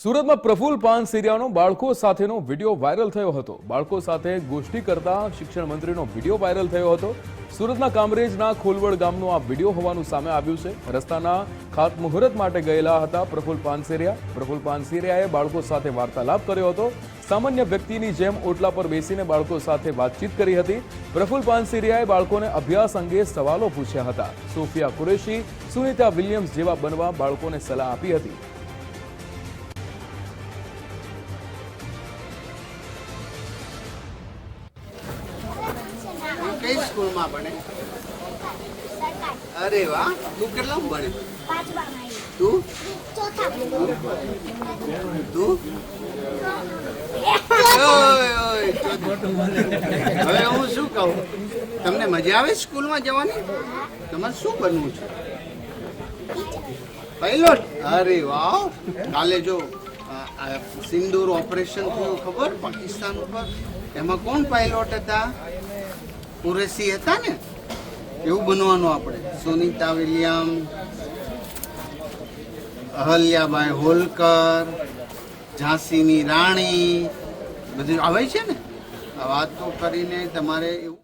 સુરતમાં પ્રફુલ પાન સિરિયાનો બાળકો સાથેનો વીડિયો વાયરલ થયો હતો. બાળકો સાથે ગોષ્ઠી કરતા શિક્ષણ મંત્રીનો વીડિયો વાયરલ થયો હતો. સુરતના કામરેજના ખોલવડ ગામનો આ વીડિયો હોવાનું સામે આવ્યું છે. રસ્તાના ખાતમુહૂર્ત માટે ગયેલા હતા પ્રફુલ પાનસેરિયા પ્રફુલ પાનસેરિયાએ બાળકો સાથે વાર્તાલાપ કર્યો હતો. સામાન્ય વ્યક્તિની જેમ ઓટલા પર બેસીને બાળકો સાથે વાતચીત કરી હતી. પ્રફુલ પાનસેરિયાએ બાળકોને અભ્યાસ અંગે સવાલો પૂછ્યા હતા. સોફિયા કુરેશી, સુનિતા વિલિયમ્સ જેવા બનવા બાળકોને સલાહ આપી હતી. કઈ સ્કૂલમાં ભણે? અરે વાહ, તું કેટલામાં ભણે? તું? તું? હવે હું શું કહું? તમને મજા આવે સ્કૂલમાં જવાની? તમારે શું બનવું છે? પાયલોટ અરે વાહ. કાલે જો સિંદૂર ઓપરેશન થયું ખબર? પાકિસ્તાન ઉપર. એમાં કોણ પાયલોટ હતા? કુરેશી હતા ને, એવું બનવાનું આપણે. સુનિતા વિલિયમ અહલ્યાબાઈ હોલકર, ઝાંસીની રાણી, બધું આવે છે ને? આ વાતો કરીને તમારે એવું